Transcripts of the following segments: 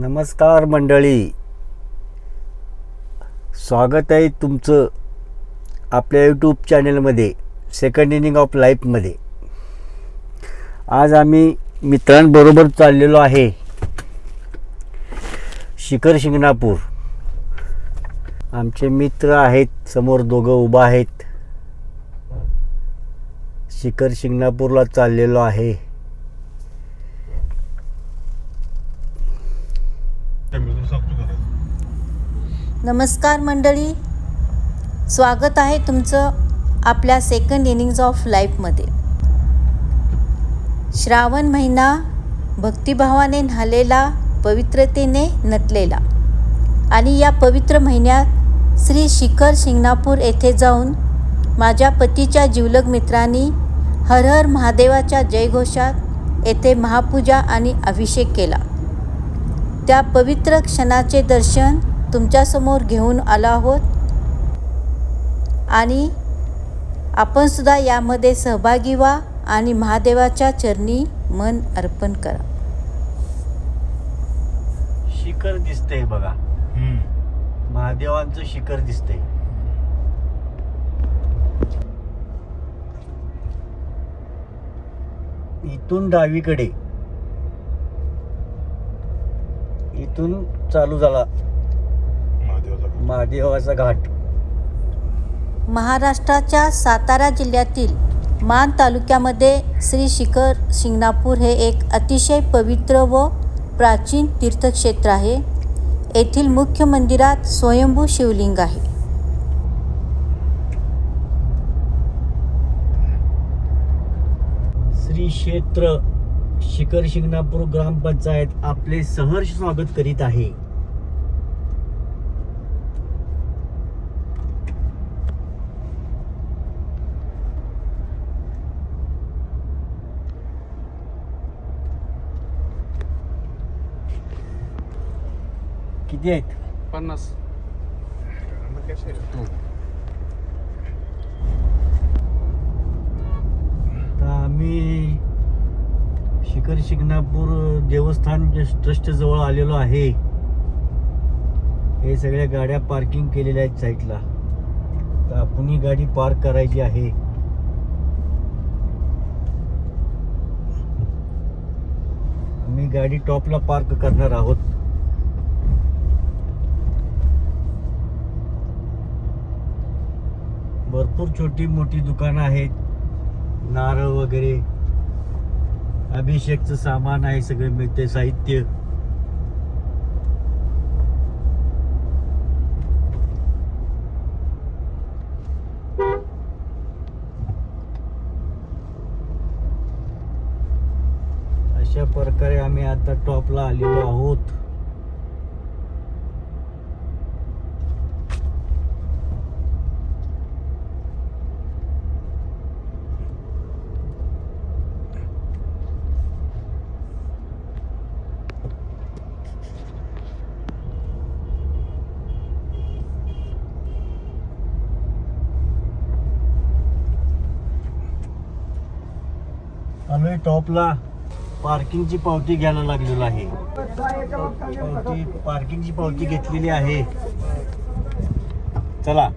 नमस्कार मंडळी. स्वागत आहे तुमचं आपल्या यूट्यूब चॅनलमध्ये सेकंड इनिंग ऑफ लाईफमध्ये आज आम्ही मित्रांबरोबर चाललेलो आहे. शिखर शिंगणापूर. आमचे मित्र आहेत समोर दोघं उभा आहेत. शिखर शिंगणापूरला चाललेलो आहे. नमस्कार मंडळी. स्वागत आहे तुमचं आपल्या सेकंड इनिंग्ज ऑफ लाईफमध्ये श्रावण महिना भक्तिभावाने न्हालेला पवित्रतेने नटलेला आणि या पवित्र महिन्यात श्री शिखर शिंगणापूर येथे जाऊन माझ्या पतीच्या जिवलग मित्रांनी हर हर महादेवाच्या जयघोषात येथे महापूजा आणि अभिषेक केला. त्या पवित्र क्षणाचे दर्शन तुमच्यासमोर घेऊन आलो आहोत. आणि आपण सुद्धा यामध्ये सहभागी व्हा आणि महादेवाच्या चरणी मन अर्पण करा. शिखर दिसतंय बघा. महादेवांचं शिखर दिसतंय. इथून डावीकडे. इथून चालू झाला. महादेवाचा घाट. महाराष्ट्राच्या सातारा जिल्ह्यातील मान तालुक्यामध्ये श्री शिखर शिंगणापूर हे एक अतिशय पवित्र व प्राचीन तीर्थक्षेत्र आहे. येथील मुख्य मंदिरात स्वयंभू शिवलिंग आहे. श्री क्षेत्र शिखर शिंगणापूर ग्रामपंचायत आपले सहर्ष स्वागत करीत आहे. किती आहेत? पन्नास. आम्ही शिखर शिंगणापूर देवस्थान ट्रस्ट जवळ आलेलो आहे हे सगळ्या गाड्या पार्किंग केलेल्या आहेत साईडला. तर आपण ही गाडी पार्क करायची आहे. आम्ही गाडी टॉपला पार्क करणार आहोत. भरपूर छोटी मोठी दुकानं आहेत. नारळ वगैरे. अभिषेकचं सामान आहे सगळं मिळते साहित्य. अशा प्रकारे आम्ही आता टॉपला आलेलो आहोत. आम्ही टॉपला पार्किंगची पावती घ्यायला लागलेलो आहे. पावती पार्किंगची पावती घेतलेली आहे. चला.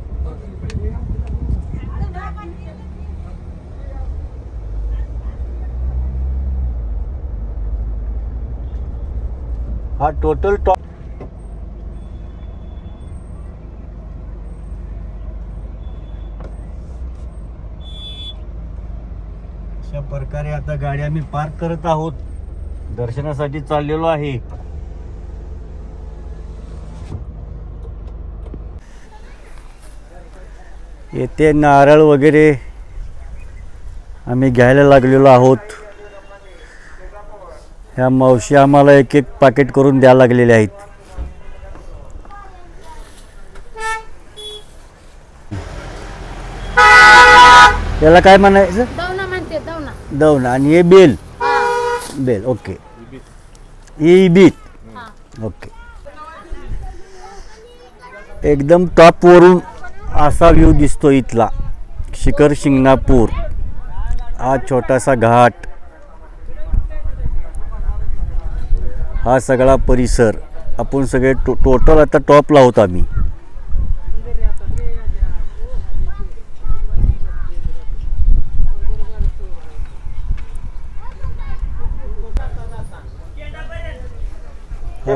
हा टोटल टॉप प्रकारे आता गाडी आम्ही पार्क करत आहोत. दर्शनासाठी चाललेलो आहे. येथे नारळ वगैरे आम्ही घ्यायला लागलेलो आहोत. ह्या मावशी आम्हाला एक एक पाकिट करून द्यायला लागलेल्या आहेत. त्याला काय म्हणायचं? दवना आणि हे बेल. Bell okay. ही बीत ओके. एकदम टॉपवरून असा व्ह्यू दिसतो इथला. शिखर शिंगणापूर. हा छोटासा घाट. हा सगळा परिसर. आपण सगळे टो टोटल आता टॉपला आहोत आम्ही.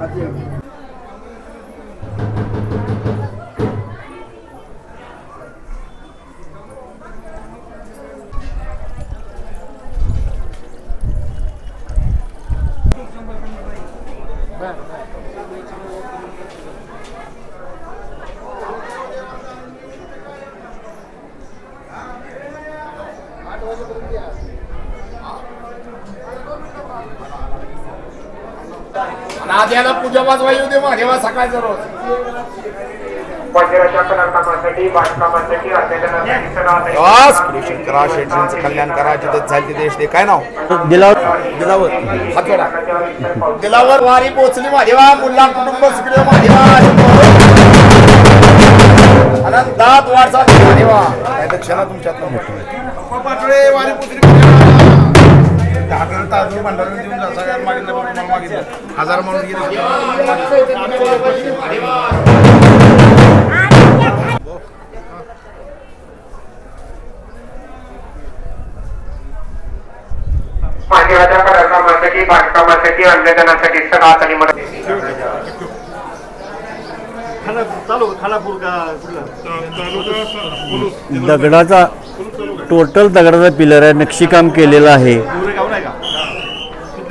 Adieu. वाजवा येऊ दे महादेवा सकाळचा रोज. मंदिराच्या बांधकामासाठी कृष्ण करा शेटजींचं कल्याण करा जिथे जाईल तिथे देश दे. काय नाव? दिला दिलावर. हात जोडा दिलावर वारी पोचली महादेवा मुल्ला कुटुंब सुखदेव महादेवा आनंदात वारसा महादेवा काय दक्षिणा तुमच्यात वारी पोचली तांदूळ भांडारून देऊन जा सगळ्यात मागितलं बघ मागितलं हजार म्हणून बांधकामासाठी अन्नदानासाठी सगळा आणि मदत दगडाचा टोटल दगडाचा पिलर आहे नक्षीकाम केलेलं आहे.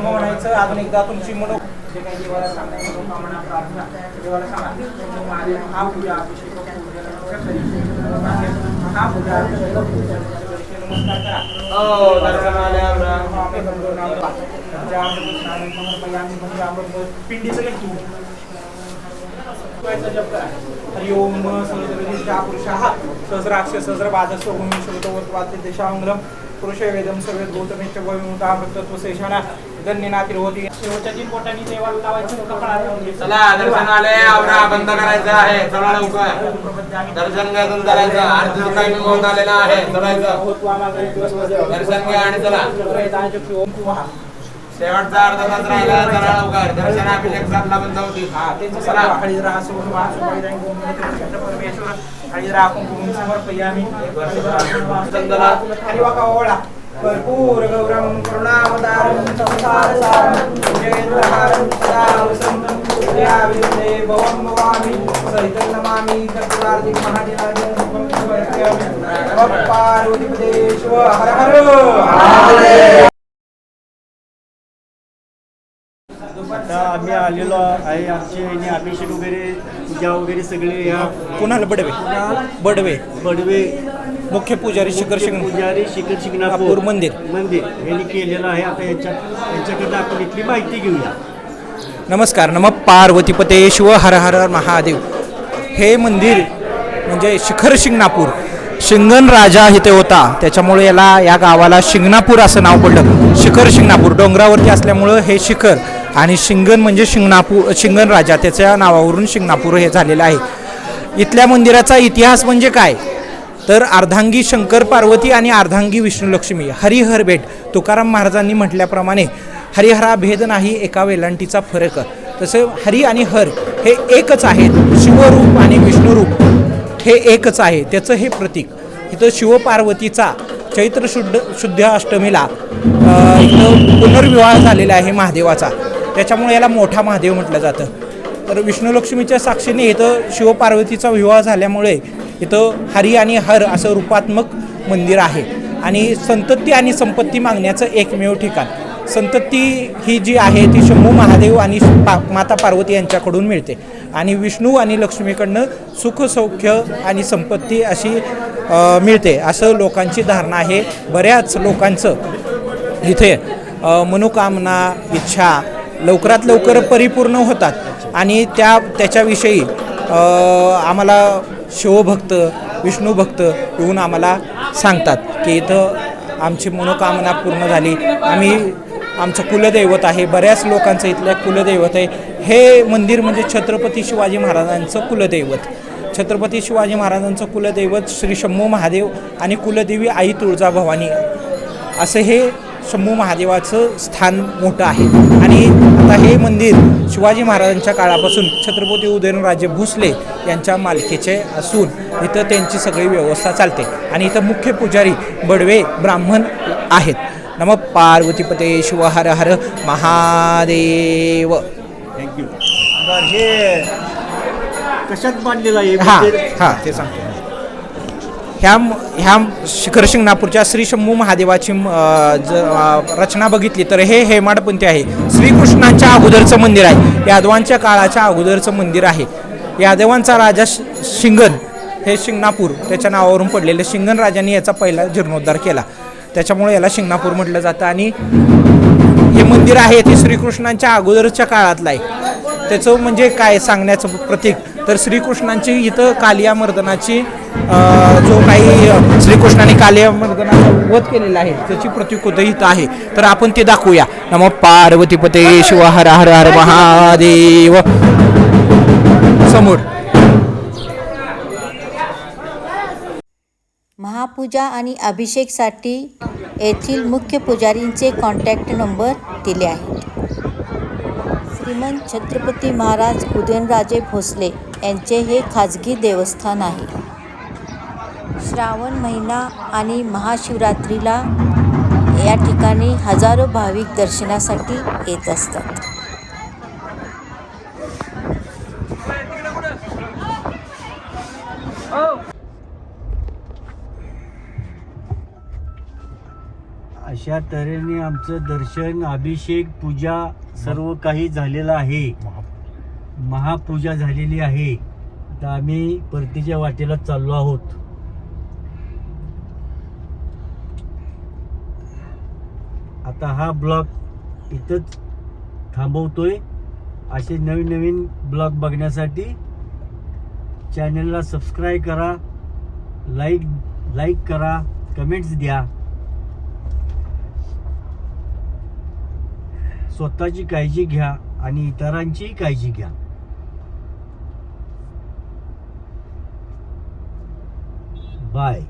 म्हणायचं अजून एकदा तुमची म्हणून जे काही देवाला सांगायचं मनोकामना प्रार्थना देवाला सांगा हा पूजा अभिषेक. हा पूजा नमस्कार करा हो दर्शन आल्यावर आम्ही गंगो नाम पंचामृत स्नानं पिंडी सगळे तू पुरुष वेदम सर्वे भूतमिष्ट भविमुता भक्तत्व शेषाणा धन्यनाती होती शेवटच्या तीन पोटांनी देवाला लावायचं कपाळाला चला दर्शन आले आवरा बंद करायचं आहे. चला लवकर. दर्शन तुम करायचं आरतीचा टायमिंग होत आलेला आहे. चलायचं. दर्शन घ्या आणि चला. शेवटचा अर्धा तास राहिला चला. लवकर दर्शन अभिषेक साधला बंद होती. हा त्यांचं परमेश्वर कुंकुम समर्पयामि चंदना. हरिवाका ओळा कर्पूर गौरम सदा विद्ये भवम भवामि सहितं नमामि पार्वतीपदे शिव हर हर. आता आम्ही आलेलो आहे आमचे यांनी अभिषेक वगैरे पूजा वगैरे सगळे या कुणाला? बडवे. बडवे. बडवे. मुख्य पुजारी शिखर शिंग पुजारी शिखर शिंगणापूर. मंदिर. मंदिर. यांनी केलेलं आहे. आता यांच्या यांच्याकडनं आपण इथली माहिती घेऊया. नमस्कार. नम पार्वतीपते शिव हर हर महादेव. हे मंदिर म्हणजे शिखर शिंगणापूर. शिंगण राजा इथे होता. त्याच्यामुळे याला या गावाला शिंगणापूर असं नाव पडलं. शिखर शिंगणापूर. डोंगरावरती असल्यामुळं हे शिखर आणि शिंगण म्हणजे शिंगणापूर शिंगण राजा त्याच्या नावावरून शिंगणापूर हे झालेलं आहे. इथल्या मंदिराचा इतिहास म्हणजे काय? तर अर्धांगी शंकर पार्वती आणि अर्धांगी विष्णुलक्ष्मी हरिहर भेट तुकाराम महाराजांनी म्हटल्याप्रमाणे हरिहरा भेद नाही एका वेलांटीचा फरक. तसं हरी आणि हर हे एकच आहेत शिवरूप आणि विष्णुरूप हे एकच आहे त्याचं हे प्रतीक. इथं शिवपार्वतीचा चैत्र शुद्ध शुद्ध अष्टमीला इथं पुनर्विवाह झालेला आहे महादेवाचा. त्याच्यामुळे याला मोठा महादेव म्हटलं जातं. तर विष्णुलक्ष्मीच्या साक्षीने इथं शिवपार्वतीचा विवाह झाल्यामुळे इथं हरी आणि हर असं रूपात्मक मंदिर आहे. आणि संतती आणि संपत्ती मागण्याचं एकमेव ठिकाण. संतती ही जी आहे ती शंभू महादेव आणि पा माता पार्वती यांच्याकडून मिळते. आणि विष्णू आणि लक्ष्मीकडनं सुख सौख्य आणि संपत्ती अशी मिळते असं लोकांची धारणा आहे. बऱ्याच लोकांचं इथे मनोकामना इच्छा लवकरात लवकर परिपूर्ण होतात. आणि त्या त्याच्याविषयी आम्हाला शिवभक्त विष्णू भक्त येऊन आम्हाला सांगतात की इथं आमची मनोकामना पूर्ण झाली. आम्ही आमचं कुलदैवत आहे. बऱ्याच लोकांचं इथलं कुलदैवत आहे. हे मंदिर म्हणजे छत्रपती शिवाजी महाराजांचं कुलदैवत. छत्रपती शिवाजी महाराजांचं कुलदैवत श्री शंभू महादेव आणि कुलदेवी आई तुळजाभवानी. असं हे शंभू महादेवाचं स्थान मोठं आहे. आणि आता हे मंदिर शिवाजी महाराजांच्या काळापासून छत्रपती उदयनराजे भोसले यांच्या मालकीचे असून इथं त्यांची सगळी व्यवस्था चालते. आणि इथं मुख्य पुजारी बडवे ब्राह्मण आहेत. नम पार्वतीपते शिव हर हर महादेव. थँक्यू हे कशात बांधलेलं आहे? हां मंदिर? हां. ते सांगतो. ह्या ह्या शिखर शिंगणापूरच्या श्री शंभू महादेवाची रचना बघितली तर हे हेमाडपंथी आहे. श्रीकृष्णाच्या अगोदरचं मंदिर आहे. यादवांच्या काळाच्या अगोदरचं मंदिर आहे. यादवांचा राजा शि- शिंगण हे शिंगणापूर त्याच्या नावावरून पडलेलं शिंगण राजांनी याचा पहिला जीर्णोद्धार केला. त्याच्यामुळे याला शिंगणापूर म्हटलं जातं. आणि हे मंदिर आहे ते श्रीकृष्णांच्या अगोदरच्या काळातलं आहे. त्याचं म्हणजे काय सांगण्याचं प्रतीक? तर श्रीकृष्णांची इथं कालिया मर्दनाची जो काही श्रीकृष्णाने कालिया मर्दनाचा वध केलेला आहे त्याची प्रतिकृती इथं आहे. तर आपण ते दाखवूया. नम पार्वतीपते शिव हर हर हर महादेव. समोर. महापूजा आणि अभिषेकसाठी येथील मुख्य पुजारींचे कॉन्टॅक्ट नंबर दिले आहेत. श्रीमंत छत्रपती महाराज उदयनराजे भोसले यांचे हे खाजगी देवस्थान आहे. श्रावण महिना आणि महाशिवरात्रीला या ठिकाणी हजारो भाविक दर्शनासाठी येत असतात. अशा तऱ्हेने आमचं दर्शन अभिषेक पूजा सर्व काही झालेलं आहे. महापूजा झालेली आहे. आता आम्ही परतीच्या वाटेला चाललो आहोत. आता हा ब्लॉग इथंच थांबवतोय. असे नवीन नवीन ब्लॉग बघण्यासाठी चॅनलला सबस्क्राईब करा लाईक लाईक करा कमेंट्स द्या. स्वतःची काळजी घ्या आणि इतरांचीही काळजी घ्या. बाय